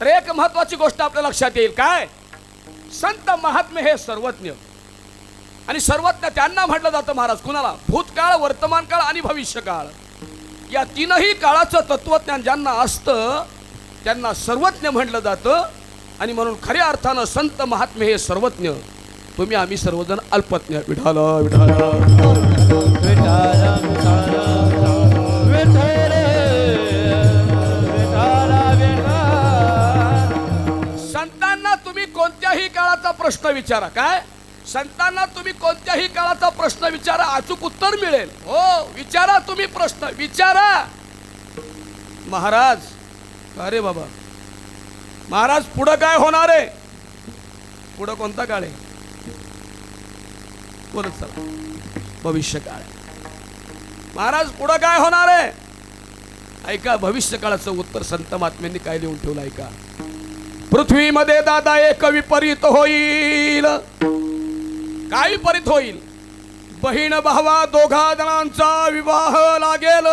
तर एक महत्वाची गोष्ट आपल्या लक्षात येईल. काय? संत महात्मे हे सर्वज्ञ. आणि सर्वज्ञ त्यांना म्हटलं जातं महाराज कुणाला? भूतकाळ वर्तमान काळ आणि भविष्य काळ या तीनही काळाचं तत्वज्ञान ज्यांना असतं त्यांना सर्वज्ञ म्हटलं जातं. आणि म्हणून खऱ्या अर्थानं संत महात्मे हे सर्वज्ञ. तुम्ही आम्ही सर्वजण अल्पज्ञ. विठाला विठाला. विठाल. विचारा. काय? संतांना तुम्ही कोणत्याही काळाचा प्रश्न विचारा अचूक उत्तर मिळेल. हो विचारा तुम्ही प्रश्न विचारा. महाराज अरे बाबा. महाराज पुढं काय होणार आहे? पुढं कोणता काळ आहे? बोलत चला. भविष्य काळ महाराज पुढं काय होणार आहे? ऐका भविष्य काळाचं उत्तर संत महात्म्यांनी काय लिहून ठेवलं ऐका. पृथ्वीमध्ये दादा एक विपरीत होईल. काय विपरीत होईल. बहीण भावा दोघा जणांचा विवाह लागेल.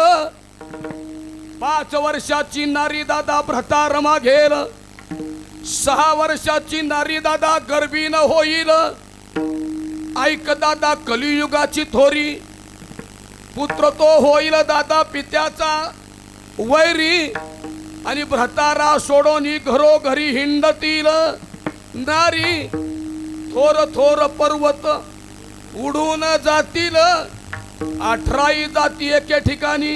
पाच वर्षाची नारी दादा भ्रतार मागेल. सहा वर्षाची नारी दादा गर्भीन होईल. ऐक दादा कलियुगाची थोरी. पुत्र तो होईल दादा पित्याचा. वैरी आणि भ्रतारा सोडून घरोघरी हिंडतील. नारी थोर थोर पर्वत उडून जातील. अठराई जाती एके ठिकाणी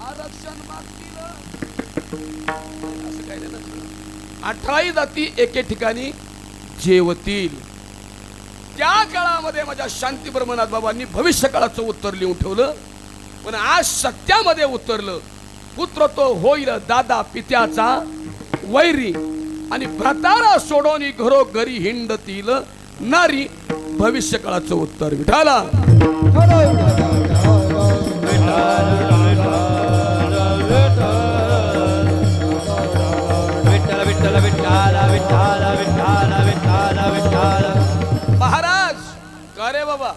आरक्षण मागतील. अठराई जाती एके ठिकाणी जेवतील. त्या काळामध्ये माझ्या शांती ब्रह्मनाथ बाबांनी भविष्य काळाचं उत्तर लिहून ठेवलं. पण आज सत्यामध्ये उतरलं पुत्र तो होईल दादा पित्याचा वैरी. आणि भ्रतारा सोडून घरोघरी हिंडतील नारी. भविष्य काळाचं उत्तर विठाला. विठ्ठल विठ्ठल महाराज का रे बाबा?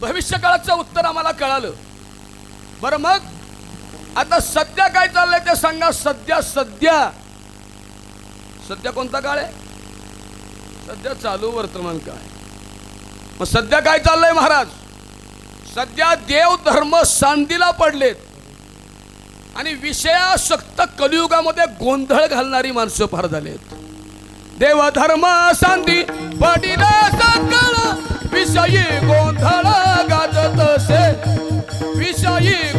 भविष्य काळाचं उत्तर आम्हाला कळालं. बरं मग? आता सध्या काय चाललंय ते सांगा सध्या सध्या. सध्या कोणता काळ आहे? सध्या चालू वर्तमान काळ मग सध्या काय चाललंय महाराज? सध्या देव धर्म सांदीला पडलेत. आणि विषयासक्त कलियुगामध्ये गोंधळ घालणारी माणसं फार झालेत. देव धर्म सांदी पडिले सकळ विषयी गोंधळ गाजत असे. विषयी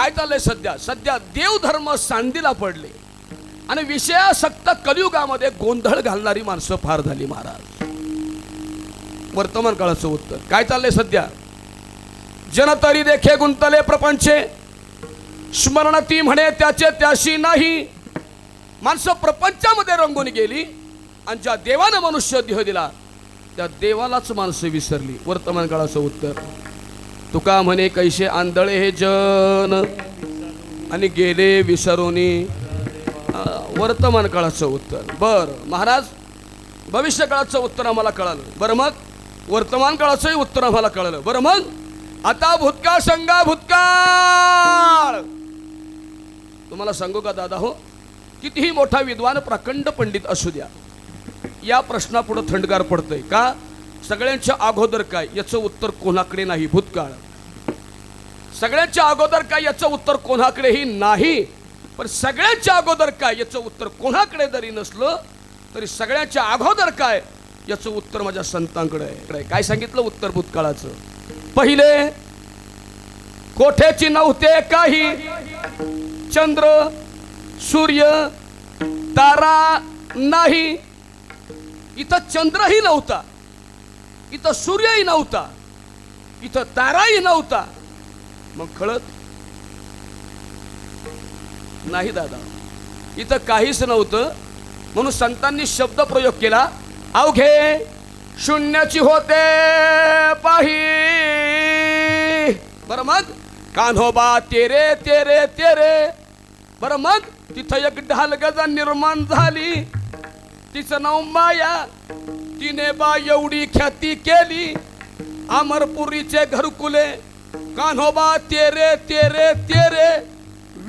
काय चाललंय सध्या? सध्या देवधर्म सांदीला पडले. आणि विषयासक्त कलियुगामध्ये गोंधळ घालणारी माणसं फार झाली महाराज. वर्तमान काळाचं उत्तर. काय चाललंय सध्या? जनतरी देखे गुंतले प्रपंचे. स्मरण ती म्हणे त्याचे त्याशी नाही. माणसं प्रपंचामध्ये रंगून गेली आणि ज्या देवानं मनुष्य देह दिला त्या देवालाच माणसं विसरली. वर्तमान काळाचं उत्तर. तुका म्हणे कैसे आंधळे हे जन? आणि गेले विसरोनी वर्तमान काळाचं उत्तर. बर महाराज भविष्य काळाचं उत्तर आम्हाला कळालं. बरं मग? वर्तमान काळाचंही उत्तर आम्हाला कळलं. बरं मग? आता भूतकाळ संगा भूतकाळ! तुम्हाला सांगू का दादा हो? कितीही मोठा विद्वान प्रखंड पंडित असू द्या. या प्रश्नापुढं थंडगार पडतंय. का? सगळ्यांच्या अगोदर काय याचं उत्तर कोणाकडे नाही भूतकाळ. सगळ्यांच्या अगोदर काय याचं उत्तर कोणाकडेही नाही. पण सगळ्यांच्या अगोदर काय याचं उत्तर कोणाकडे जरी नसलं तरी सगळ्यांच्या अगोदर काय याचं उत्तर माझ्या संतांकडे आहे. काय सांगितलं उत्तर भूतकाळाचं? पहिले कोठेची नव्हते काही? चंद्र सूर्य तारा नाही. इथं चंद्रही नव्हता. इथं सूर्यही नव्हता. इथं ताराही नव्हता. मग कळत? नाही दादा. इथं काहीच नव्हतं. म्हणून संतांनी शब्द प्रयोग केला. अवघे शून्याची होते पाही. बरं मग? कान्होबा तेरे तेरे तेरे. बरं मग? तिथं एक ढालगजा निर्माण झाली. तिचं नाव माया. तिने बा एवढी ख्याती केली. अमरपुरीचे घरकुले कान्होबा तेरे तेरे तेरे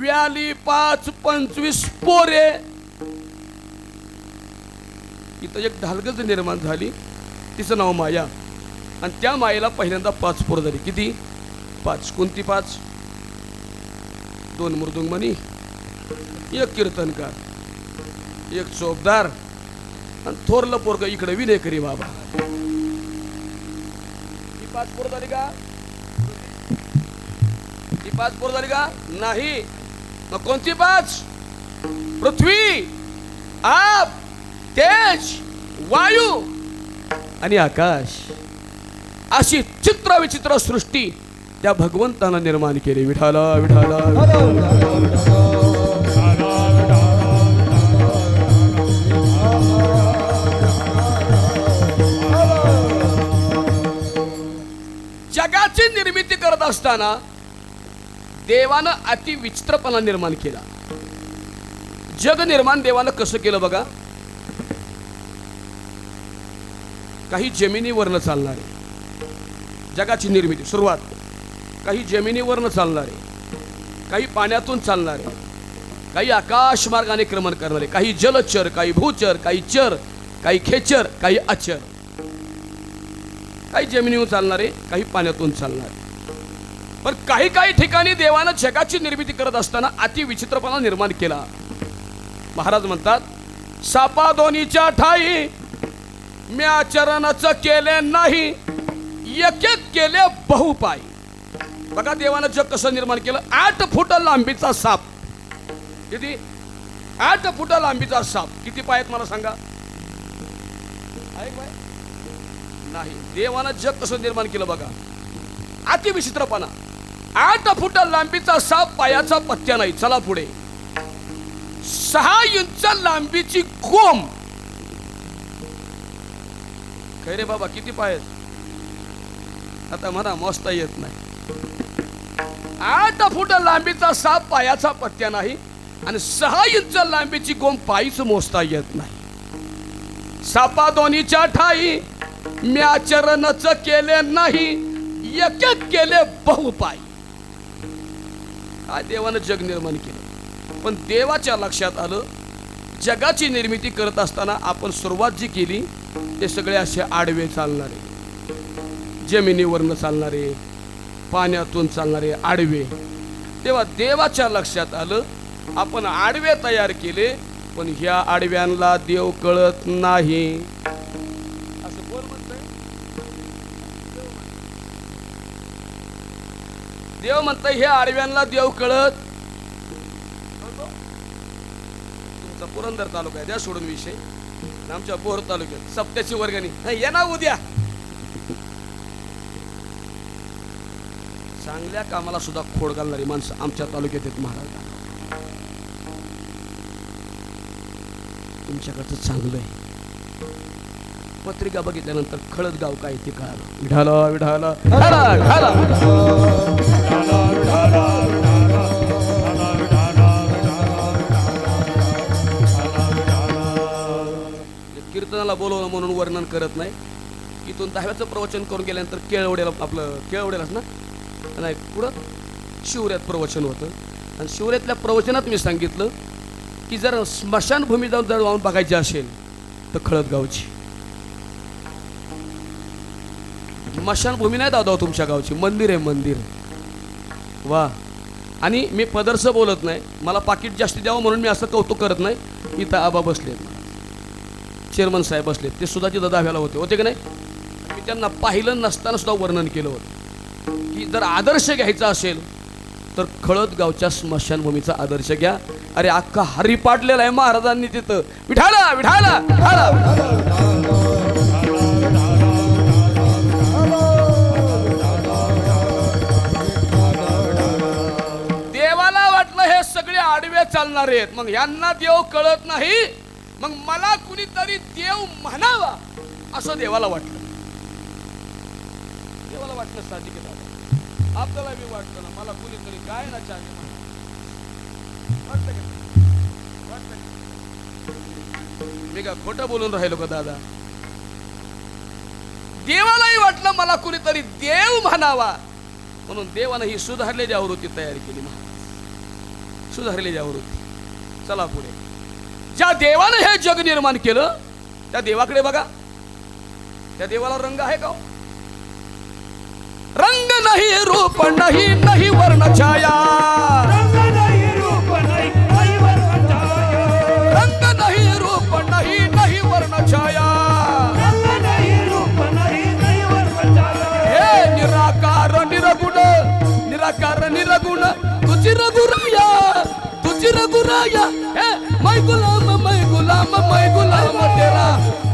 व्याली पाच पंचवीस पोरे. इथं एक ढालगज निर्माण झाली. तिचं नाव माया. आणि त्या मायेला पहिल्यांदा पाच पोरं झाली. किती? पाच. कोणती पाच? दोन मृदुंगमणी एक कीर्तनकार एक चोपदार आणि थोरलं पोरग इकडे विनय करी बाबा. ही पाच पोर झाली का? ही पाच पोर झाली का? नाही. मग कोणती पाच? पृथ्वी आप तेज वायू आणि आकाश. अशी चित्र विचित्र सृष्टी त्या भगवंतानं निर्माण केली. विठाला विठाला. असताना देवानं अति विचित्रपणा निर्माण केला. जग निर्माण देवानं कसं केलं बघा? काही जमिनीवरनं चालणारे जगाची निर्मिती सुरुवात. काही जमिनीवरनं चालणारे काही पाण्यातून चालणारे काही आकाश मार्गाने क्रमण करणारे काही जलचर काही भूचर काही चर काही खेचर काही अचर. काही जमिनीवर चालणारे काही पाण्यातून चालणारे. पण काही काही ठिकाणी देवानं जगाची निर्मिती करत असताना अति विचित्रपणा निर्माण केला. महाराज म्हणतात सापा दोन्हीच्या ठाई म्या चरणाच केले नाही एक एक केले बहुपाय. बघा देवानं जग कसं निर्माण केलं. आठ फुट लांबीचा साप. किती आठ फुट लांबीचा साप. किती पाय आहेत मला सांगा? नाही. देवानं जग कसं निर्माण केलं बघा. अतिविचित्रपणा आठ फुट लांबीचा साप पायाचा पत्त्या नाही. चला पुढे. सहा इंच लांबीची कोंब काय रे बाबा किती पाय आहेत? आता म्हणा मोजता येत नाही. आठ फुट लांबीचा साप पायाचा पत्त्या नाही आणि सहा इंच लांबीची कोंब पायीच मोजता येत नाही. सापा दोन्हीच्या ठाई म्या चरणच केले नाही एक एक केले बहुपायी हा देवानं जग निर्माण केलं. पण देवाच्या लक्षात आलं जगाची निर्मिती करत असताना आपण सुरुवात जी केली ते सगळे असे आडवे चालणारे. जमिनीवरनं चालणारे पाण्यातून चालणारे आडवे. तेव्हा देवाच्या लक्षात आलं आपण आडवे तयार केले पण ह्या आडव्यांना देव कळत नाही. देव म्हणतंय हे आडव्यांना देव कळत. तुमचा पुरंदर तालुका आहे द्या सोडून विषय. आमच्या बोर तालुक्यात सप्त्याची वर्गणी. हं, ये ना उद्या. चांगल्या कामाला सुद्धा खोड घालणारी माणसं आमच्या तालुक्यात आहेत महाराज. तुमच्याकडचं चांगलं आहे. पत्रिका बघितल्यानंतर खळद गाव काय ते कळालं. विढाला विढाला. ढाला, ढाला. कीर्तनाला बोलवणं म्हणून वर्णन करत नाही. इथून दहाव्याचं प्रवचन करून गेल्यानंतर केळवड्याला आपलं केळवड्यालाच ना? नाही पुढं शिवऱ्यात प्रवचन होतं. आणि शिवऱ्यातल्या प्रवचनात मी सांगितलं की जर स्मशानभूमी जाऊन जर वाहून बघायची असेल तर खळदगावची स्मशानभूमी नाही दादा हो तुमच्या गावची मंदिर आहे मंदिर. वा. आणि मी पदरसं बोलत नाही. मला पाकिट जास्ती द्यावं म्हणून मी असं कौतुक करत नाही. इथं आबा बसलेत. चेअरमन साहेब बसलेत. ते सुद्धा तिथं दाव्याला होते. होते की नाही? मी त्यांना पाहिलं नसताना सुद्धा वर्णन केलं होतं. की जर आदर्श घ्यायचा असेल तर खळद गावच्या स्मशानभूमीचा आदर्श घ्या. अरे अख्खा हरी पाडलेला आहे महाराजांनी तिथं. विठाला विठाला विठाला. चालणार आहेत. मग यांना देव कळत नाही मग मला कुणीतरी देव म्हणावा असं देवाला वाटलं. देवाला वाटलं साहजिक दादा. आपल्याला मी वाटतं ना मला कुणीतरी काय ना चार मी का खोटं बोलून राहिलो का दादा? देवालाही वाटलं मला कुणीतरी देव म्हणावा. म्हणून देवानं ही सुधारलेली आवृत्ती तयार केली. महाराज सुधारलेली आवृत्ती चला पुढे. ज्या देवानं हे जग निर्माण केलं त्या देवाकडे बघा. त्या देवाला रंग आहे का हो? रंग नाही रूप नाही नाही वर्ण छाया. रंग नाही रूप नाही नाही वर्ण छाया. नाही वर्ण हे निराकार निरगुण निराकार रघुराया हे मै गुलाम मै गुलाम मै गुलाम तेरा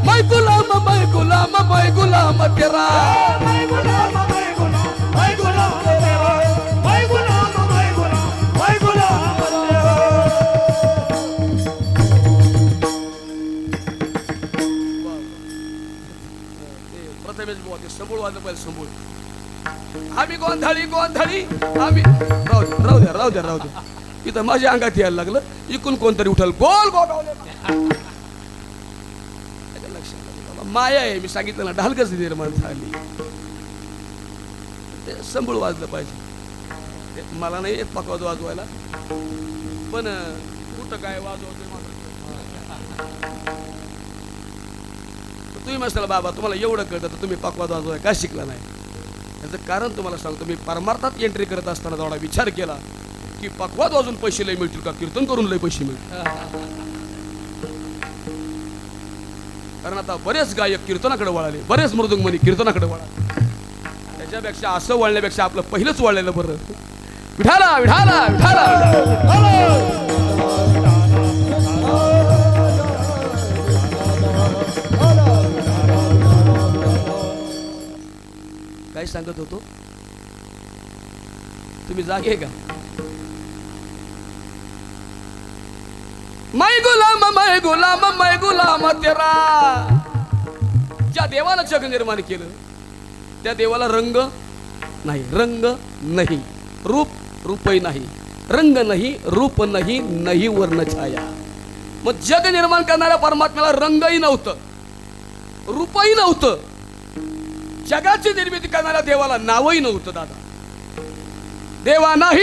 मै गुलाम मै गुलाम मै गुलाम तेरा मैं गुलाम मैं गुलाम मैं गुलाम तेरा मैं गुलाम मैं गुलाम मैं गुलाम तेरा प्रथमेश बुवा ते संबूळ वाजलं पाहिजे संबूळ आम्ही गोंधळी गोंधळी आम्ही राहू द्या राहू द्या राहू द्या राहू द्या इथं माझ्या अंगात यायला लागलं. इकून कोणतरी उठल. गोल गोगावले. लक्षात बाबा. माया आहे. मी सांगितलं ना ढालकच निर्माण झाली. ते संबळ वाजलं पाहिजे. मला नाही येत पकवाज वाजवायला. पण कुठं काय वाजवते तुम्ही म्हणाल बाबा तुम्हाला एवढं कळतं तर तुम्ही पकवाज वाजवाय का शिकला नाही? याचं कारण तुम्हाला सांगतो मी परमार्थात एंट्री करत असताना थोडा विचार केला की पकवाद वाजून पैसे लय मिळतील का? कीर्तन करून लय पैसे मिळतील. कारण आता बरेच गायक कीर्तनाकडे वळाले. बरेच मृदुंगमणी कीर्तनाकडे वळाले. त्याच्यापेक्षा असं वळण्यापेक्षा आपलं पहिलंच वळलेलं बरं. विठाला विठाला विठाला काय सांगत होतो? तुम्ही जागे का? मै गुलाम मै गुलाम मै गुलाम तेरा. ज्या देवानं जग निर्माण केलं त्या देवाला रंग नाही रंग नाही रूप रूपही नाही. रंग नाही रूप नाही नाही वर्ण छाया. मग जग निर्माण करणाऱ्या परमात्म्याला रंगही नव्हतं रूपही नव्हतं. जगाची निर्मिती करणाऱ्या देवाला नावही नव्हतं दादा. देवा नाही.